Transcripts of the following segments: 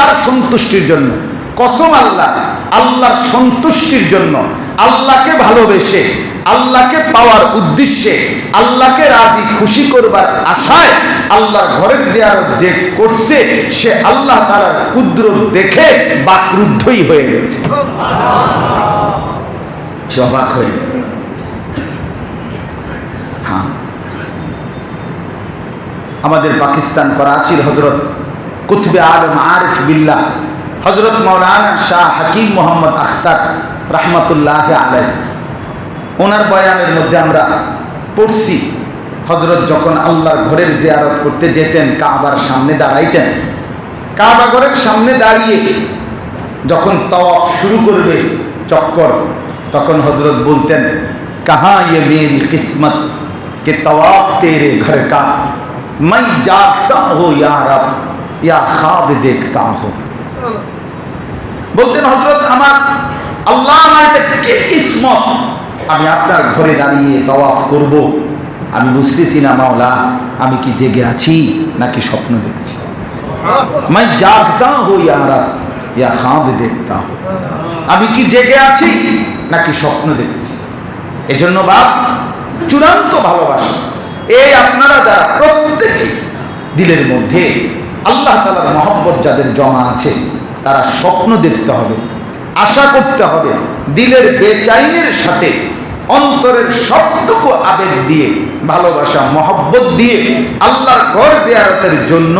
আল্লাহর সন্তুষ্টির জন্য। কসম আল্লাহ, আল্লাহর সন্তুষ্টির জন্য। আল্লাহকে ভালোবেসে, আল্লাহকে পাওয়ার উদ্দেশ্যে, আল্লাহকে রাজি, খুশি করবার আশায় আল্লাহর ঘরের জিয়ারত যে করছে, সে আল্লাহ তাআলার কুদরত দেখে বাকরুদ্ধই হয়ে গেছে। অবাক হয়ে গেছে। হ্যাঁ। আমাদের পাকিস্তান করাচির হজরত কুতবে আলম আরিফ বিল্লা হজরত মৌলানা শাহ হাকিম মোহাম্মদ আখতার রাহমাতুল্লাহ আলম ওনার বয়ানের মধ্যে আমরা পড়ছি হজরত যখন আল্লাহর ঘরের জিয়ারত করতে যেতেন, কাবার সামনে দাঁড়াইতেন। কাবা ঘরের সামনে দাঁড়িয়ে যখন তওয়াফ শুরু করবে চক্কর, তখন হজরত বলতেন, কাহা ইয়ে মেরি কিসমত কে তওয়াফ তেরে ঘর কা? মাই জাগতা হো ইয়ার ইয়া দেখতা বলতেন হজরত আমার আল্লাহ কে কিসমত। আমি আপনার ঘরে দাঁড়িয়ে তওয়াফ করব। আমি বুঝতেছি না মাওলা আমি কি জেগে আছি নাকি স্বপ্ন দেখছি? ইয়া দেখতা আমি কি জেগে আছি নাকি স্বপ্ন দেখছি? এজন্য বাপ চূড়ান্ত ভালোবাসা। এই আপনারা যারা প্রত্যেকে দিলের মধ্যে আল্লাহ তালার মহব্বত যাদের জমা আছে, তারা স্বপ্ন দেখতে হবে, আশা করতে হবে, দিলের বেচাইনের সাথে অন্তরের সবটুকু আবেগ দিয়ে, ভালোবাসা, মহব্বত দিয়ে আল্লাহর ঘর জিয়ারতের জন্য,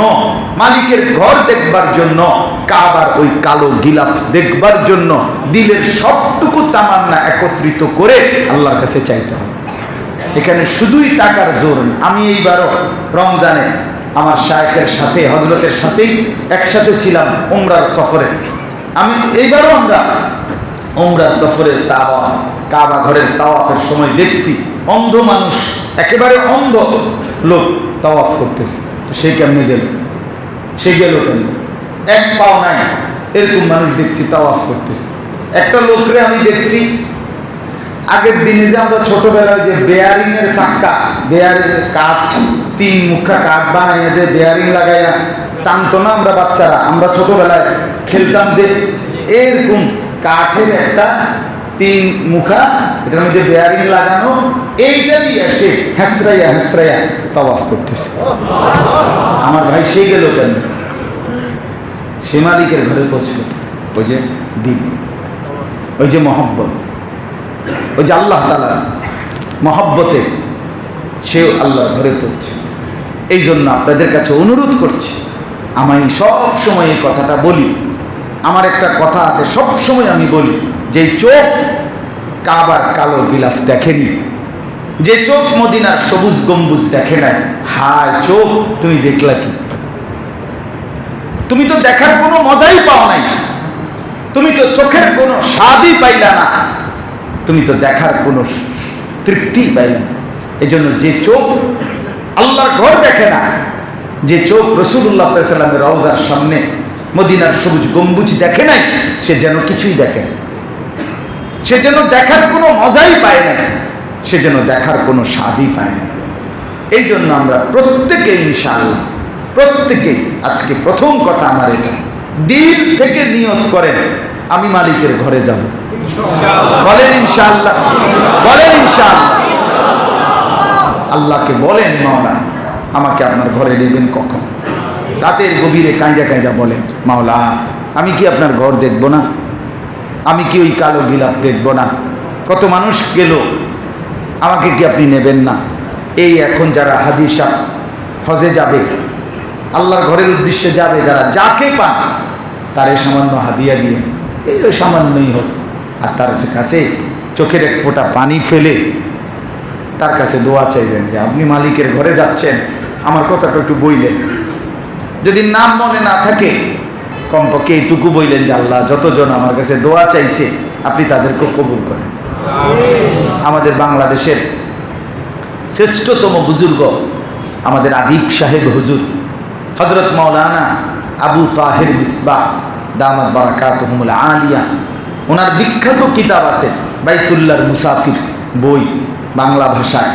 মালিকের ঘর দেখবার জন্য, কাবার ওই কালো গিলাফ দেখবার জন্য, দিলের সবটুকু তামান্না একত্রিত করে আল্লাহর কাছে চাইতে হবে। এখানে শুধুই টাকার জোর আমি এইবারও রমজানে আমার শায়েখের সাথে হজরতের সাথেই একসাথে ছিলাম উমরার সফরে। আমি এইবারও আমরা উমরার সফরের তাওয়া, কাবা ঘরের তাওয়াফের সময় দেখছি। অন্ধ মানুষ, একেবারে অন্ধ লোক তাওয়াফ করতেছে। সে কেমনে গেল? সে গেল কেন? এক পাও নাই, এরকম মানুষ দেখছি তাওয়াফ করতেছে। একটা লোকরে আমি দেখছি আগের দিনে যে আমরা ছোটবেলায় যে বেয়ারিং এর চাক্কা বেয়ারিং কাঠ, তিন মুখা কাঠ বানাইয়া যে বেয়ারিং লাগাইয়া টানতো না আমরা বাচ্চারা, আমরা ছোটবেলায় খেলতাম যে এরকম কাঠের একটা তিন মুখা, এটার মধ্যে বেয়ারিং লাগানো, এইটা দিয়ে সে হ্যাঁসরাইয়া হ্যাঁসরাইয়া তবাফ করতেছে। আমার ভাই সে গেল কেন? সে মালিকের ঘরে পৌঁছল। ওই যে দিন, ওই যে মহব্বত। ওই যে আল্লাহ তালা মহব্বতে সেও আল্লাহর ঘরে পড়ছে। এই জন্য আপনাদের কাছে অনুরোধ করছি, আমি সব সময় এই কথাটা বলি। আমার একটা কথা আছে, সব সময় আমি বলি, যে চোখ কাবার কালো গিলাফ দেখেনি, যে চোখ মদিনার সবুজ গম্বুজ দেখে নাই। হায়, চোখ, তুমি দেখলা কি? তুমি তো দেখার কোনো মজাই পাও নাই। তুমি তো চোখের কোনো স্বাদই পাইলা না। তুমি তো দেখার কোনো তৃপ্তি পাইলে না। এই জন্য যে চোখ আল্লাহর ঘর দেখে না, যে চোখ রসুল্লাহ সাল্লামের রওজার সামনে মদিনার সবুজ গম্বুজ দেখে নাই, সে যেন কিছুই দেখে না। সে যেন দেখার কোনো মজাই পায় না, সে যেন দেখার কোনো স্বাদই পায় না। এই জন্য আমরা প্রত্যেকে ইনশাআল্লাহ, প্রত্যেকে আজকে প্রথম কথা আমার এটা, দিল থেকে নিয়ত করেন, আমি মালিকের ঘরে যাব। বলেন ইনশাআল্লাহ। বলেন ইনশাআল্লাহ। আল্লাহকে বলেন, মাওলা, আমাকে আপনার ঘরে নেবেন কখন? রাতের গভীরে কাঁজা কাঁজা বলেন, মাওলা, আমি কি আপনার ঘর দেখব না? আমি কি ওই কালো গিলাপ দেখব না? কত মানুষ গেল, আমাকে কি আপনি নেবেন না? এই এখন যারা হাজি সাহ হজে যাবে, আল্লাহর ঘরের উদ্দেশ্যে যাবে, যারা যাকে পান, তারে সামান্য হাদিয়া দিয়ে, এই সামান্যই হোক। আর তার কাছে চোখের এক ফোঁটা পানি ফেলে তার কাছে দোয়া চাইবেন যে আপনি মালিকের ঘরে যাচ্ছেন। আমার কথাটা একটু বইলেন। যদি নাম মনে না থাকে কমপক্ষে এইটুকু বইলেন যে আল্লাহ যতজন আমার কাছে দোয়া চাইছে আপনি তাদেরকে কবুল করেন। আমাদের বাংলাদেশের শ্রেষ্ঠতম বুজুর্গ আমাদের আদিব সাহেব হুজুর হজরত মৌলানা আবু তাহের মিসবা দামাত বারাকাতহুমুল আলিয়া ওনার বিখ্যাত কিতাব আছে বাইতুল্লাহর মুসাফির বই বাংলা ভাষায়।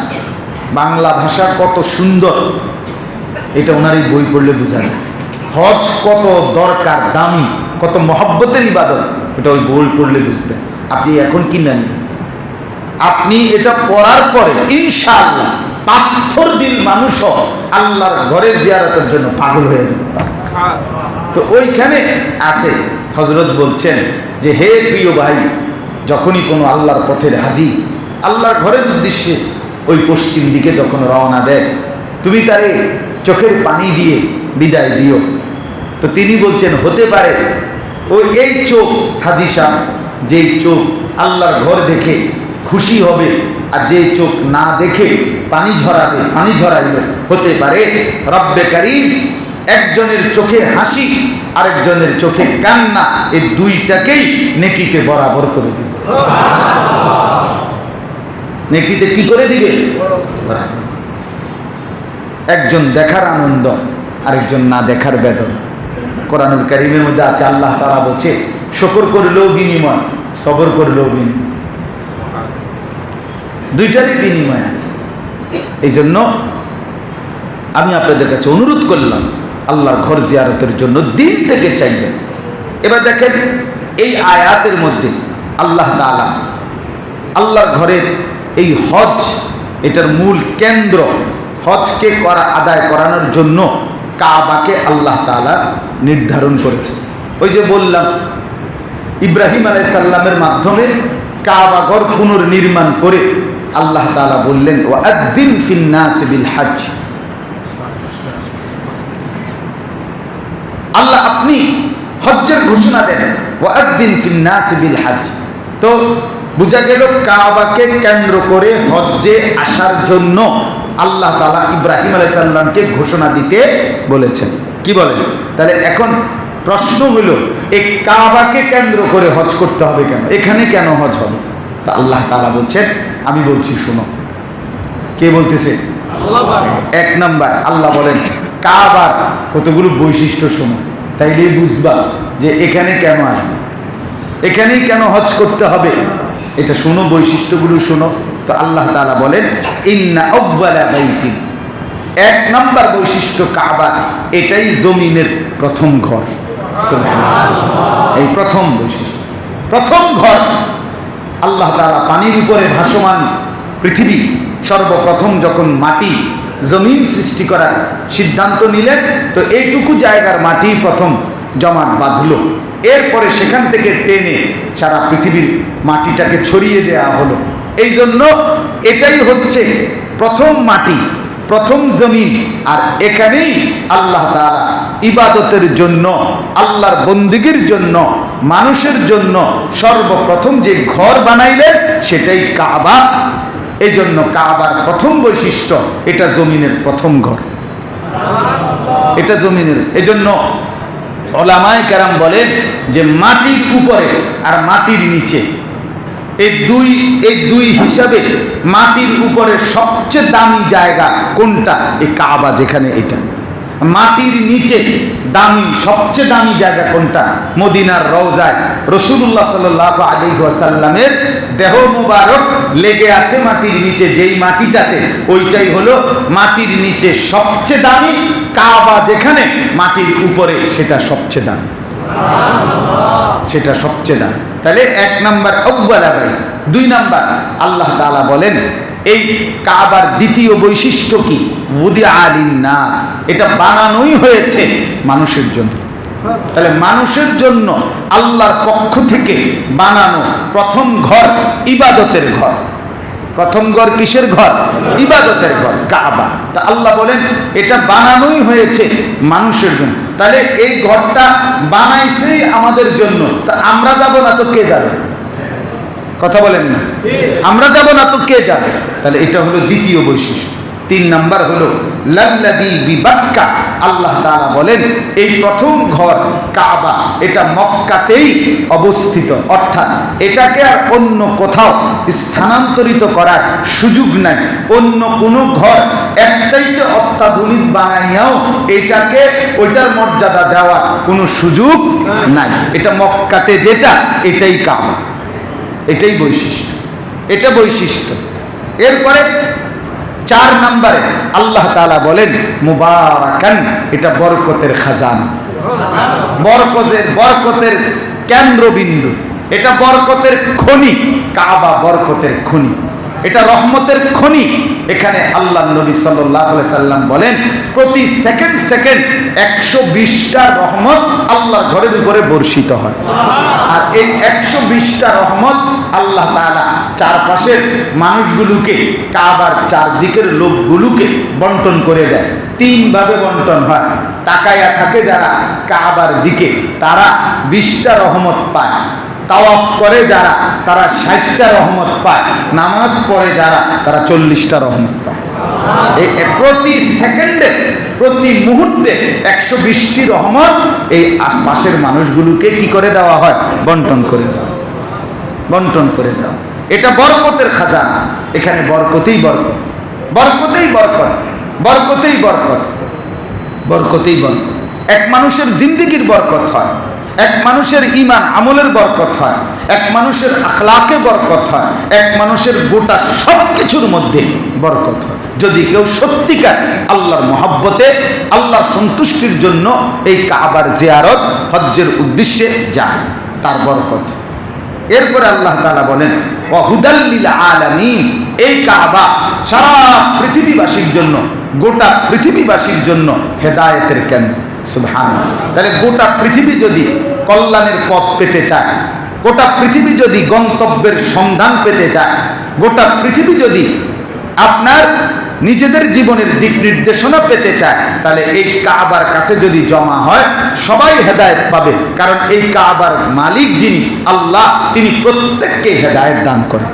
বাংলা ভাষা কত সুন্দর। এটা ওনার এই বই পড়লে বোঝা যায়। হজ কত দরকার, দামি, কত মহব্বতের ইবাদত, এটা ওই বই পড়লে বুঝবেন আপনি এখন কিনে নিন? আপনি এটা পড়ার পরে ইনশাআল্লাহ পাথর দিল মানুষও আল্লাহর ঘরে জিয়ারতের জন্য পাগল হয়ে যাবে। তো ওইখানে আছে হজরত বলছেন যে হে প্রিয় ভাই, যখনই কোনো আল্লাহর পথের হাজি আল্লাহর ঘরের উদ্দেশ্যে ওই পশ্চিম দিকে যখন রওনা দেয়, তুমি তারে চোখের পানি দিয়ে বিদায় দিও। তো তিনি বলছেন, হতে পারে ওই এই চোখ, হাজি সাহ, যেই চোখ আল্লাহর ঘর দেখে খুশি হবে আর যে চোখ না দেখে পানি ঝরাবে, পানি ঝরাইবে, হতে পারে রব্বে কারিম একজনের চোখে হাসি আরেকজনের চোখে কান্না, এই দুইটাকেই নেকিতে বরাবর করে দিবে। নেকিতে কি করে দিবে? বরাবর। একজন দেখার আনন্দ, আরেকজন না দেখার বেদন। কোরআনুল কারিমের মধ্যে আছে, আল্লাহ তারা বলছে, শকর করলেও বিনিময়, সবর করলেও বিনিময়। দুইটারই বিনিময় আছে। এই জন্য আমি আপনাদের কাছে অনুরোধ করলাম আল্লাহর ঘর জিয়ারতের জন্য দিন থেকে চাইবেন। এবার দেখেন, এই আয়াতের মধ্যে আল্লাহ তাআলা আল্লাহর ঘরের এই হজ, এটার মূল কেন্দ্র হজকে করা, আদায় করানোর জন্য কাবাকে আল্লাহ তাআলা নির্ধারণ করেছে। ওই যে বললাম, ইব্রাহিম আলাইসাল্লামের মাধ্যমে কাবা ঘর পুনর্নির্মাণ করে আল্লাহ তাআলা বললেন ও আদিন ফিন্নাস বিল হজ আল্লাহ আপনি হজ্জের ঘোষণা দেন তো বোঝা গেল কাবাকে কেন্দ্র করে হজ্জে আসার জন্য আল্লাহ তালা ইব্রাহিম আলাইসাল্লামকে ঘোষণা দিতে বলেছেন। কি বলেন? তাহলে এখন প্রশ্ন হলো, এই কাবাকে কেন্দ্র করে হজ করতে হবে কেন? এখানে কেন হজ হবে? তা আল্লাহ তালা বলছেন, আমি বলছি শোনো। কে বলতেছে? এক নাম্বার, আল্লাহ বলেন কাবার কতগুলো বৈশিষ্ট্য শোনো। তাইলে বুঝবা যে এখানে কেন আসবে? এখানেই কেন হজ করতে হবে? এটা শোনো, বৈশিষ্ট্যগুলো শোনো। তো আল্লাহ তালা বলেন, ইন্না বাইতিন এক নাম্বার বৈশিষ্ট্য কাবা, এটাই জমিনের প্রথম ঘর। এই প্রথম বৈশিষ্ট্য। প্রথম ঘর, আল্লাহ তালা পানির উপরে ভাসমান পৃথিবী, সর্বপ্রথম যখন মাটি জমিন সৃষ্টি করার সিদ্ধান্ত নিলেন, তো এইটুকু জায়গার মাটি প্রথম জমাট বাঁধলো। এরপরে সেখান থেকে টেনে সারা পৃথিবীর মাটিটাকে ছড়িয়ে দেওয়া হলো। এই জন্য এটাই হচ্ছে প্রথম মাটি, প্রথম জমিন, আর এখানেই আল্লাহ তাআলা ইবাদতের জন্য, আল্লাহর বন্দিগির জন্য, মানুষের জন্য সর্বপ্রথম যে ঘর বানাইলেন, সেটাই কাবা এই জন্য কাবার প্রথম বৈশিষ্ট্য, এটা জমিনের প্রথম ঘর। এটা জমিনের, এজন্য ওলামায় কেরাম বলেন যে মাটির উপরে আর মাটির নিচে। এই দুই এই দুই হিসাবে মাটির উপরে সবচেয়ে দামি জায়গা কোনটা? এই কাবা যেখানে এটা। মাটির নিচে দামি, সবচেয়ে দামি জায়গা কোনটা? মদিনার রওজায় রসুল্লাহ সাল্লাহ আলী ওয়াসাল্লামের দেহ মুবারক লেগে আছে মাটির নিচে, যেই মাটিটাতে, ওইটাই হলো মাটির নিচে সবচেয়ে দামি, কাবা যেখানে মাটির উপরে সেটা সবচেয়ে দামি। সেটা সবচেয়ে দামি। তাহলে এক নাম্বার আব্বালা ভাই দুই নাম্বার, আল্লাহ তাআলা বলেন, এই কাবার দ্বিতীয় বৈশিষ্ট্য কি? উদি আলিন নাস। এটা বানানোই হয়েছে মানুষের জন্য। তাহলে মানুষের জন্য আল্লাহর পক্ষ থেকে বানানো প্রথম ঘর ইবাদতের ঘর। প্রথম ঘর কিসের ঘর? ইবাদতের ঘর কাবা। তা আল্লাহ বলেন এটা বানানোই হয়েছে মানুষের জন্য। তাহলে এই ঘরটা বানাইছেই আমাদের জন্য। তা আমরা যাব না তো কে যাবে? কথা বলেন না। আমরা যাব না তো কে যাবে? তাহলে এটা হলো দ্বিতীয় বৈশিষ্ট্য। তিন নাম্বার হলো লাল্লাদি বিবাক্কা আল্লাহ তাআলা বলেন, এই প্রথম ঘর কাবা, এটা মক্কাতেই অবস্থিত। অর্থাৎ এটাকে আর অন্য কোথাও স্থানান্তরিত করার সুযোগ নাই। অন্য কোনো ঘর এক চাইতে অত্যাধুনিক বানাইয়াও এটাকে, ওইটার মর্যাদা দেওয়ার কোনো সুযোগ নাই। এটা মক্কাতে যেটা, এটাই কাবা। এটাই বৈশিষ্ট্য। এটা বৈশিষ্ট্য। এরপরে চার নম্বরে আল্লাহ তাআলা বলেন, মুবারাকান এটা বরকতের খাজানা। বরকতের বরকতের কেন্দ্রবিন্দু। এটা বরকতের খনি, কাবা বরকতের খনি। এটা রহমতের খনি। এখানে আল্লাহ নবী সাল্লাম বলেন, প্রতি সেকেন্ড সেকেন্ড একশো বিশটা রহমত আল্লাহর ঘরের উপরে বর্ষিত হয়। আর এই একশো বিশটা রহমত আল্লাহ তাআলা চারপাশের মানুষগুলোকে, কাবার চারদিকের লোকগুলোকে বন্টন করে দেয়। তিন ভাবে বন্টন হয়। তাকায়া থাকে যারা কাবার দিকে, তারা বিশটা রহমত পায়। তাওয়াফ করে যারা, তারা ষাটটা রহমত পায়। নামাজ পড়ে যারা, তারা চল্লিশটা রহমত পায়। এই প্রতি সেকেন্ডে, প্রতি মুহূর্তে একশো বিশটি রহমত এই আশপাশের মানুষগুলোকে কি করে দেওয়া হয়? বন্টন করে দেওয়া বন্টন করে দাও। এটা বরকতের খাজানা। এখানে বরকতেই বরকত। বরকতেই বরকত। বরকতেই বরকত। বরকতেই বরকত। এক মানুষের জিন্দিগির বরকত হয়। এক মানুষের ইমান আমলের বরকত হয়। এক মানুষের আখলাকে বরকত হয়। এক মানুষের গোটা সব কিছুর মধ্যে বরকত হয়। যদি কেউ সত্যিকার আল্লাহর মহাব্বতে, আল্লাহর সন্তুষ্টির জন্য এই কাবার জিয়ারত হজ্জের উদ্দেশ্যে যায়, তার বরকত। এরপরে আল্লাহ তালা বলেন আলামিন এই কাবা সারা পৃথিবীবাসীর জন্য, গোটা পৃথিবীবাসীর জন্য হেদায়েতের কেন্দ্র। সুবহান তাহলে গোটা পৃথিবী যদি কল্যাণের পথ পেতে চায়, গোটা পৃথিবী যদি গন্তব্যের সন্ধান পেতে চায়, গোটা পৃথিবী যদি আপনার নিজেদের জীবনের দিক নির্দেশনা পেতে চায়, তাহলে এই কাবার কাছে যদি জমা হয়, সবাই হেদায়েত পাবে। কারণ এই কাবার মালিক যিনি, আল্লাহ তিনি প্রত্যেককে হেদায়েত দান করেন।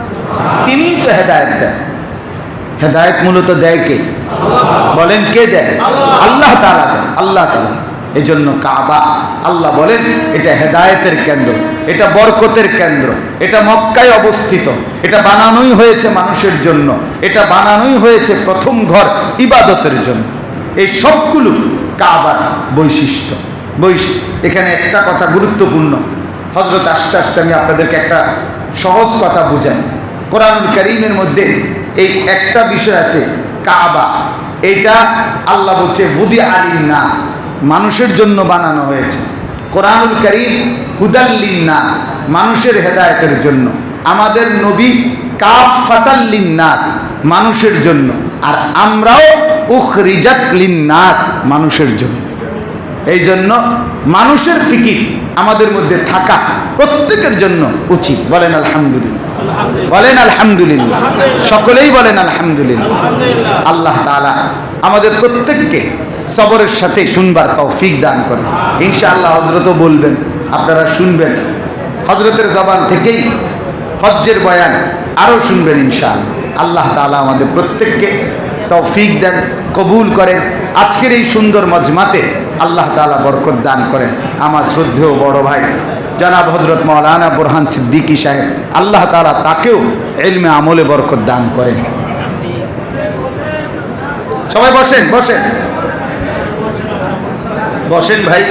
তিনিই তো হেদায়েত দেন। হেদায়েত মূলত দেয় কে? বলেন কে দেয়? আল্লাহ তাআলা দেয় আল্লাহ দেয়। এই জন্য কাবা আল্লাহ বলেন, এটা হেদায়েতের কেন্দ্র, এটা বরকতের কেন্দ্র, এটা মক্কায় অবস্থিত, এটা বানানোই হয়েছে মানুষের জন্য, এটা বানানোই হয়েছে প্রথম ঘর ইবাদতের জন্য। এই সবগুলো কাবার বৈশিষ্ট্য। বৈশিষ্ট্য এখানে একটা কথা গুরুত্বপূর্ণ। হজরত আস্তে আস্তে আমি আপনাদেরকে একটা সহজ কথা বুঝাই। কোরআন করিমের মধ্যে এই একটা বিষয় আছে, কাবা। এটা আল্লাহ বলছে বুদি আলিম নাস। মানুষের জন্য বানানো হয়েছে। কোরআনুল করিম হুদাল্লিন নাস মানুষের হেদায়েতের জন্য। আমাদের নবী কাফ মানুষের জন্য। আর আমরাও উখরিজাত মানুষের জন্য। এই জন্য মানুষের ফিকির আমাদের মধ্যে থাকা প্রত্যেকের জন্য উচিত। বলেন আলহামদুলিল্লাহ। বলেন আলহামদুলিল্লাহ। সকলেই বলেন আলহামদুলিল্লাহ। আল্লাহ তাআলা আমাদের প্রত্যেককে সবরের সাথে শুনবার তৌফিক দান করেন। ইনশাআল্লাহ হজরতও বলবেন, আপনারা শুনবেন। হজরতের জবান থেকেই হজ্জের বয়ান আরও শুনবেন ইনশাআল্লাহ। আল্লাহ তাআলা আমাদের প্রত্যেককে তৌফিক দেন, কবুল করেন। আজকের এই সুন্দর মজমাতে আল্লাহ তাআলা বরকত দান করেন। আমার শ্রদ্ধেয় বড় ভাই জনাব হজরত মৌলানা বুরহান সিদ্দিকী সাহেব, আল্লাহ তাআলা তাকেও এলমে আমলে বরকত দান করেন। সবাই বসেন বসেন। বসেন ভাই।